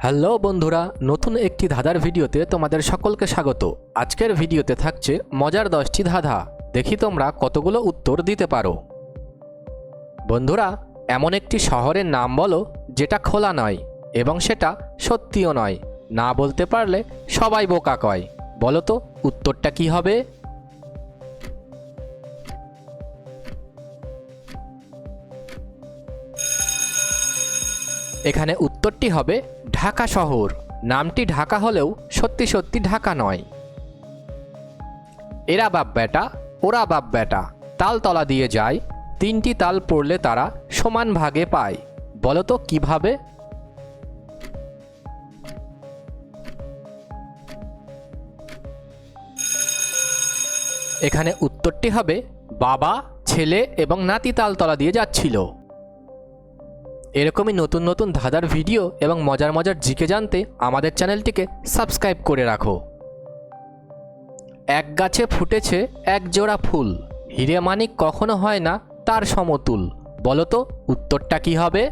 Hello বন্ধুরা, নতুন একটি ধাঁধার ভিডিওতে তোমাদের সকলকে স্বাগত। আজকের ভিডিওতে থাকছে মজার দশটি ধাঁধা। দেখি তোমরা কতগুলো উত্তর দিতে পারো। বন্ধুরা, এমন একটি শহরের নাম বলো যেটা খোলা নয় এবং সেটা সত্যিও নয়। না বলতে পারলে সবাই বোকা কয়। বলো তো, উত্তরটা কি হবে? এখানে উত্তরটি হবে ঢাকা শহর। নামটি ঢাকা হলেও সত্যি সত্যি ঢাকা নয়। এরা বাপ বেটা, ওরা বাপ বেটা। তাল তলা দিয়ে যায়, তিনটি তাল পড়লে তারা সমান ভাগে পায়। বলো তো কীভাবে? এখানে উত্তরটি হবে, বাবা, ছেলে এবং নাতি তালতলা দিয়ে যাচ্ছিল। এরকমই নতুন নতুন ধাঁধার ভিডিও এবং মজার মজার জিকে জানতে আমাদের চ্যানেলটিকে সাবস্ক্রাইব করে রাখো। এক গাছে ফুটেছে এক জোড়া ফুল। হিরে মানিক কখনো হয় না তার সমতুল। বলো তো, উত্তরটা কি হবে?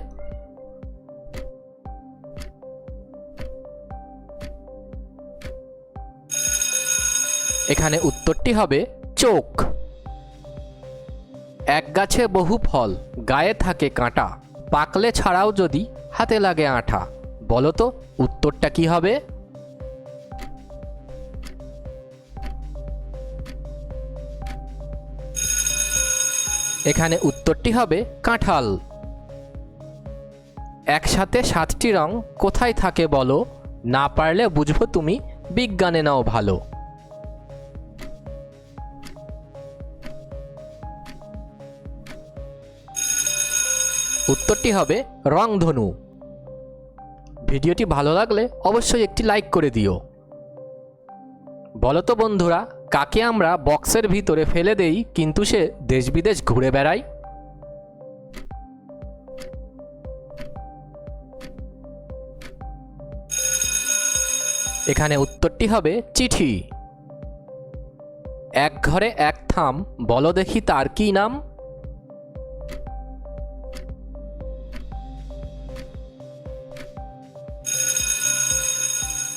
এখানে উত্তরটি হবে চোখ। এক গাছে বহু ফল, গায়ে থাকে কাঁটা। পাকলে ছাড়াও যদি হাতে লাগে আঠা, বলো তো উত্তরটা কি হবে? এখানে উত্তরটি হবে কাঁঠাল। একসাথে সাতটি রং কোথায় থাকে বলো? না পারলে বুঝব তুমি বিজ্ঞানে নাও ভালো। উত্তরটি হবে রংধনু। ভিডিওটি ভালো লাগলে অবশ্যই একটি লাইক করে দিও। বলো তো বন্ধুরা, কাকে আমরা বক্সের ভিতরে ফেলে দেই কিন্তু সে দেশ বিদেশ ঘুরে বেড়ায়? এখানে উত্তরটি হবে চিঠি। এক ঘরে এক থাম, বলো দেখি তার কি নাম?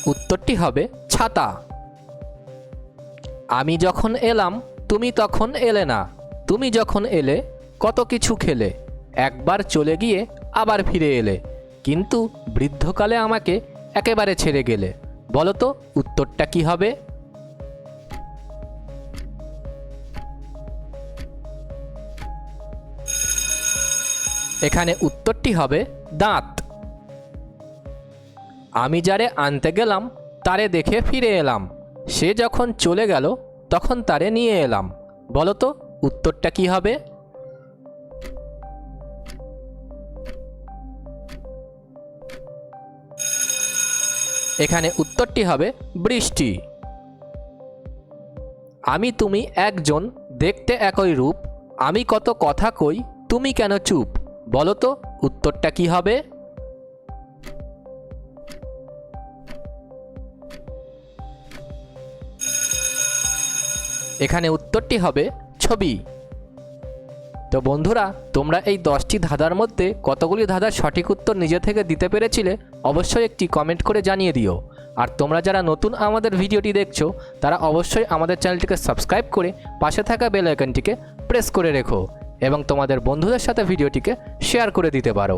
উত্তরটি হবে ছাতা। আমি যখন এলাম, তুমি তখন এলে না। তুমি যখন এলে, কত কিছু খেলে। একবার চলে গিয়ে আবার ফিরে এলে। কিন্তু বৃদ্ধকালে আমাকে একেবারে ছেড়ে গেলে। বলো তো উত্তরটা কি হবে? এখানে উত্তরটি হবে দাঁত। আমি যারে আনতে গেলাম, তারে দেখে ফিরে এলাম। সে যখন চলে গেল, তখন তারে নিয়ে এলাম। বলো তো উত্তরটা কি হবে? এখানে উত্তরটি হবে, বৃষ্টি। আমি তুমি একজন, দেখতে একই রূপ। আমি কত কথা কই, তুমি কেন চুপ? বলো তো উত্তরটা কি হবে? এখানে উত্তরটি হবে ছবি। তো বন্ধুরা, তোমরা এই দশটি ধাঁধার মধ্যে কতগুলি ধাঁধার সঠিক উত্তর নিজে থেকে দিতে পেরেছিলে অবশ্যই একটি কমেন্ট করে জানিয়ে দিও। আর তোমরা যারা নতুন আমাদের ভিডিওটি দেখছ, তারা অবশ্যই আমাদের চ্যানেলটিকে সাবস্ক্রাইব করে পাশে থাকা বেল আইকনটিকে প্রেস করে রেখো এবং তোমাদের বন্ধুদের সাথে ভিডিওটিকে শেয়ার করে দিতে পারো।